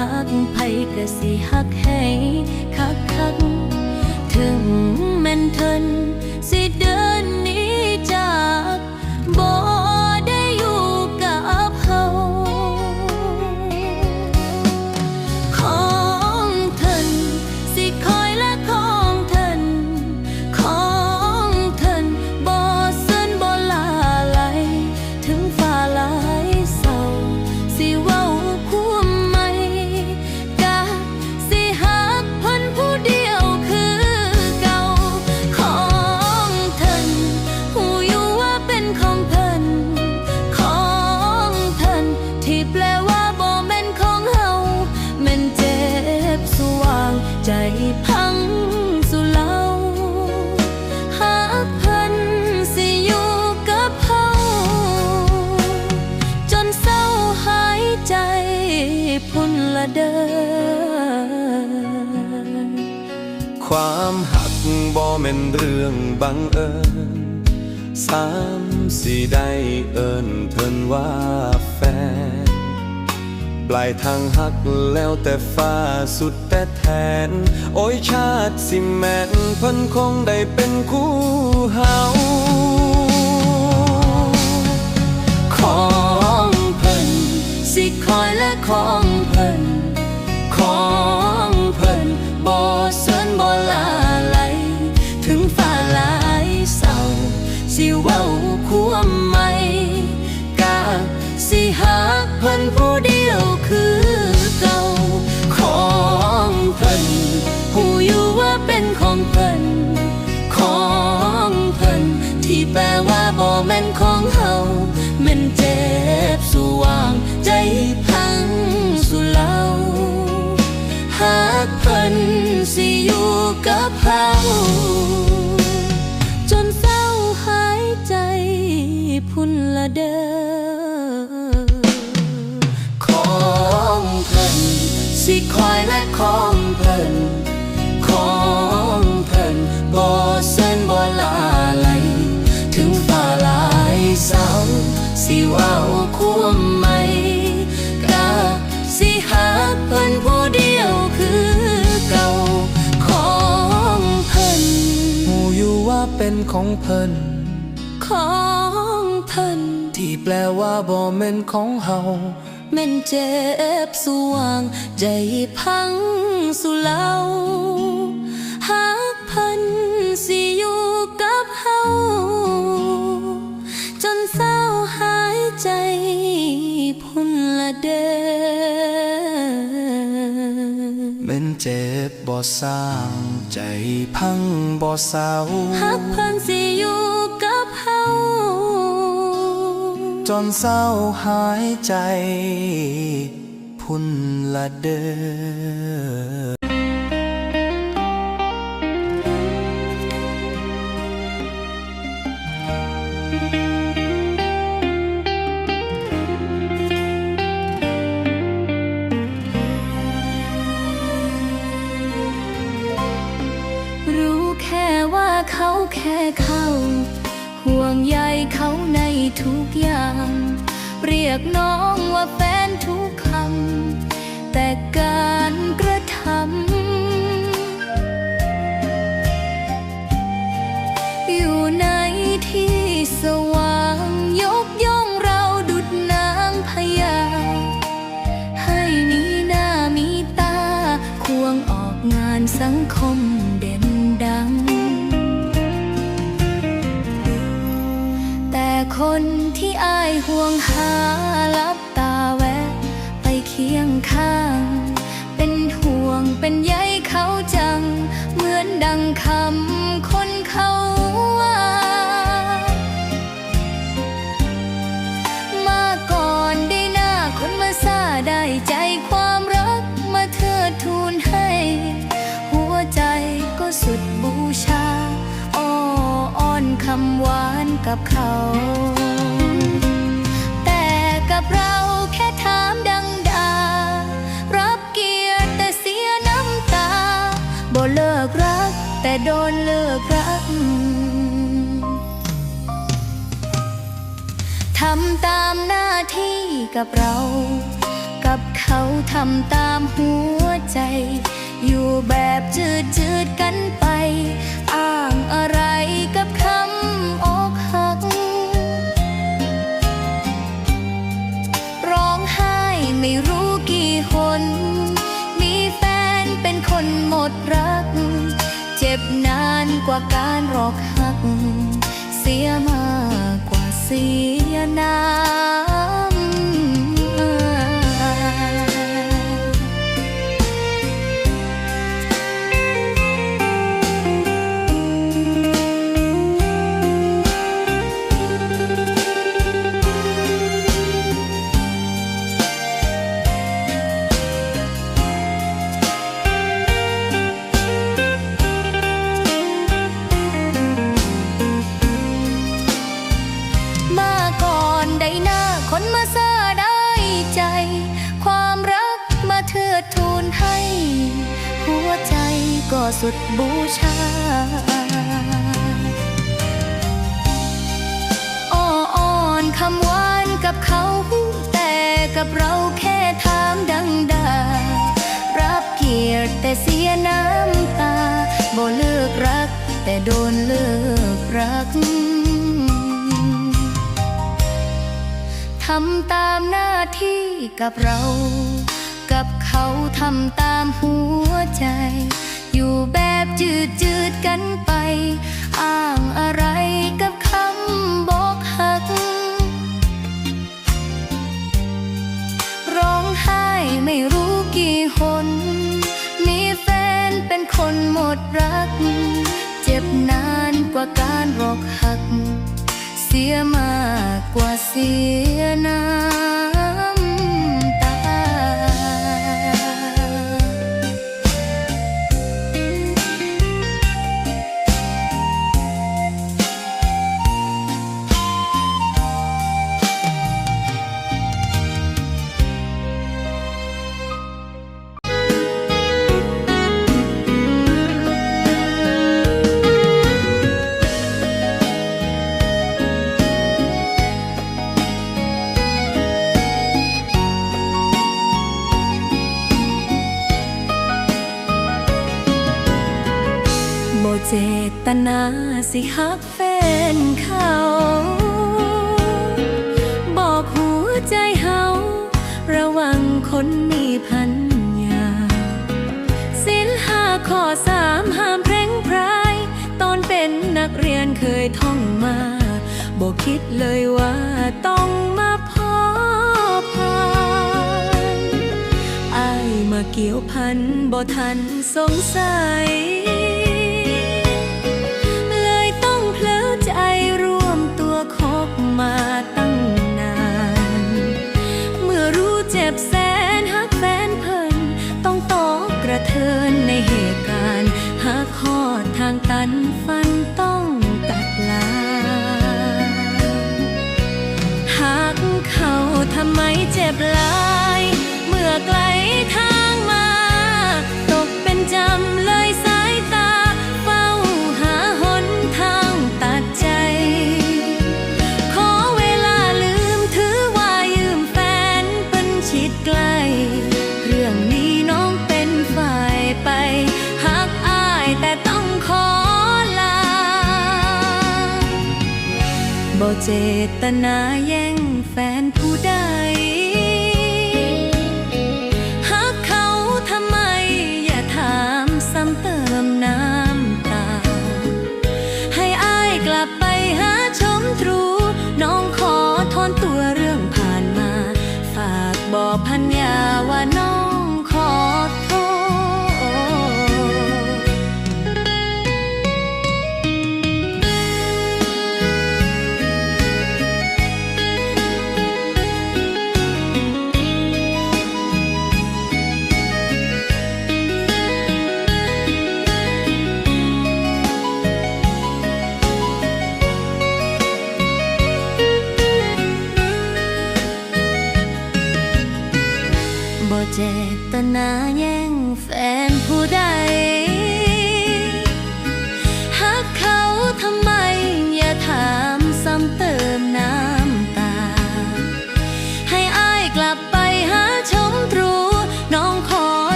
หักไผก็สิหักให้คักคักถึงแม่นเทิน เป็นเรื่องบังเอิญสามสี่ได้เอิญเทินว่าแฟน ปลายทางหักแล้วแต่ฟ้าสุดแต่แทน โอ้ยชาติสิแมนเพิ่นคงได้เป็นคู่เฮา ของเฮาเมันเจ็บสู่วางใจพังสู่เลาหากเพิ่นสิอยู่กับเฮาจนเศร้าหายใจพุ่นละเด้อ ของเพิ่นของเพิ่นที่แปลว่าบ่เม่นของเฮาเม่นเจ็บสว่าง ใจพังสุเลาหากเพิ่นสิอยู่กับเฮา สร้างใจพังบ่เศร้าฮักเพิ่นสิอยู่กับเฮาจนเศร้าหายใจ พุ่นละเด้อ เขาในทุกอย่าง เรียกน้องว่าแฟนทุกคำแต่การ กับเรา กับเขาทำตามหัวใจ อยู่แบบจืดจืดกันไป อ้างอะไรกับคำอกหัก ร้องไห้ไม่รู้กี่คนมีแฟนเป็นคนหมดรัก เจ็บนานกว่าการรอกหัก เสียมากกว่าเสียน้ำ สุดบูชาอ้ออ่อนคำหวานกับเขา แต่กับเราแค่ถามดังดารับเกียรติแต่เสียน้ำตาบ่เลิกรัก แต่โดนเลิกรักทำตามหน้าที่กับเรา กับเขาทำตามหัวใจ กันไป อ้างอะไรกับคำบอกหัก ร้องไห้ไม่รู้กี่หน มีแฟนเป็นคนหมดรัก เจ็บนานกว่าการรอกหัก เสียมากกว่าเสียน้ำ นาสิฮักแฟนเขาบอกหัวใจเฮาระวังคนมีพันยาสินห้าข้อสามห้ามเพลงพราย ตอนเป็นนักเรียนเคยท่องมาบอกคิดเลยว่าต้องมาพบผ่านอายมาเกี่ยวพันบ่ทันสงสัย เหตุการณ์หาข้อทางตันฟันต้องตัดลา หากเขาทำไมเจ็บลาย เมื่อไกลทาง เจตนาแย่งแฟน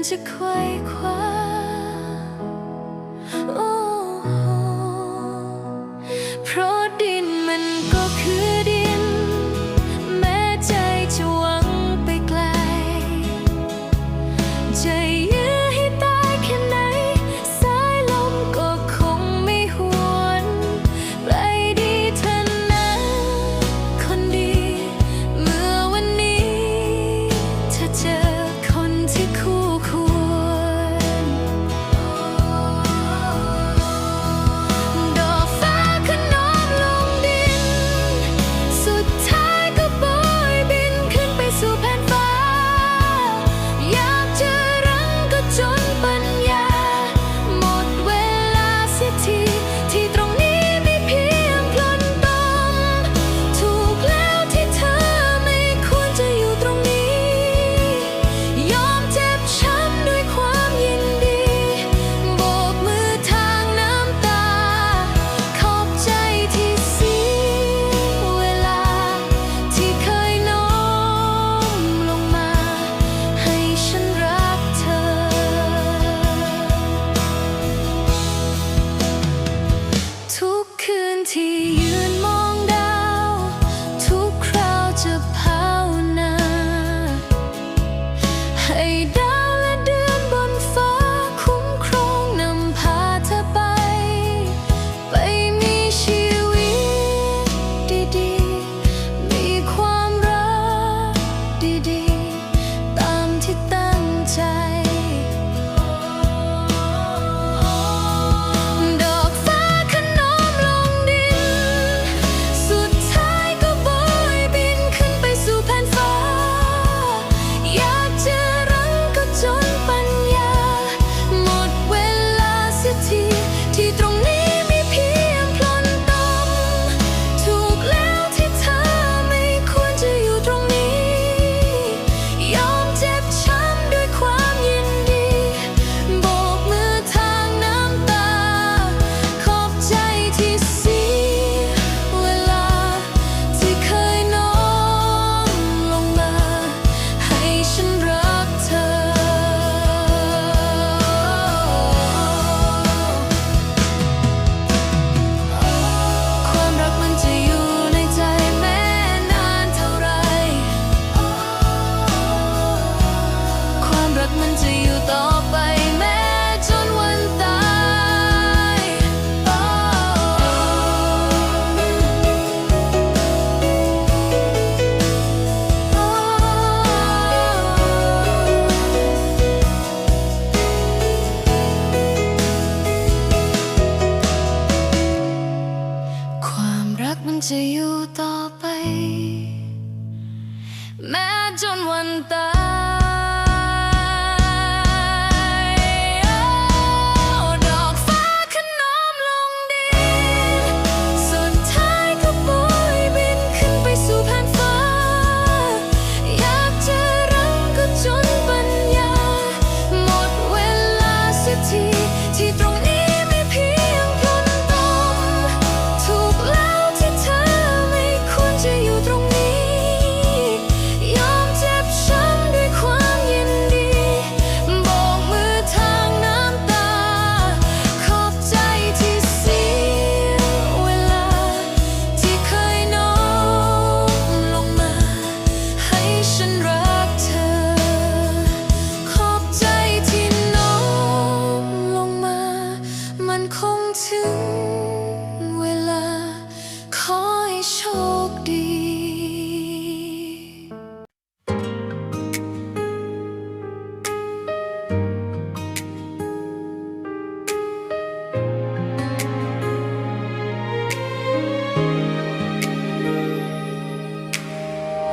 เกิน ให้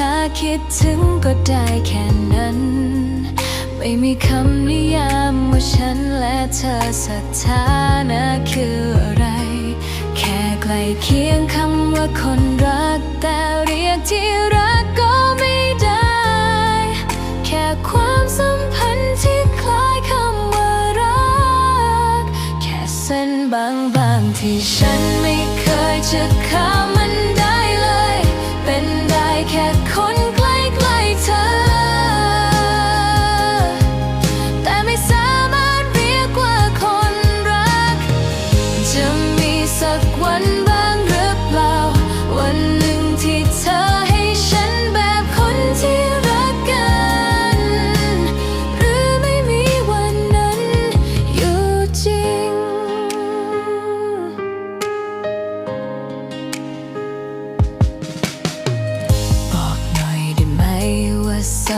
ถ้าคิดถึงก็ได้แค่นั้น ไม่มีคำนิยามว่าฉันและเธอสถานะคืออะไร แค่ใกล้เคียงคำว่าคนรัก แต่เรียกที่รักก็ไม่ได้ แค่ความสัมพันธ์ที่คล้ายคำว่ารัก แค่เส้นบางๆที่ฉันไม่เคยจะข้า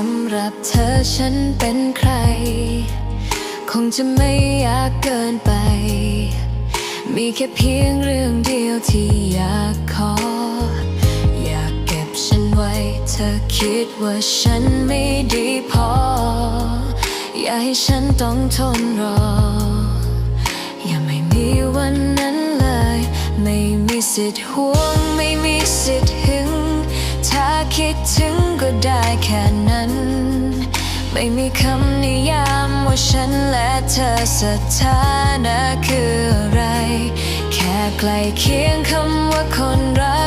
ำหรับเธอฉันเป็นใคร คงจะไม่อยากเกินไป มีแค่เพียงเรื่องเดียวที่อยากขอ อยากเก็บฉันไว้ เธอคิดว่าฉันไม่ดีพอ อย่าให้ฉันต้องทนรอ อย่าไม่มีวันนั้นเลย ไม่มีสิทธิ์ห่วงไม่มีสิทธิ์ คิดถึงก็ได้แค่นั้น ไม่มีคำนิยามว่าฉันและเธอสถานะคืออะไร แค่ใกล้เคียงคำว่าคนรัก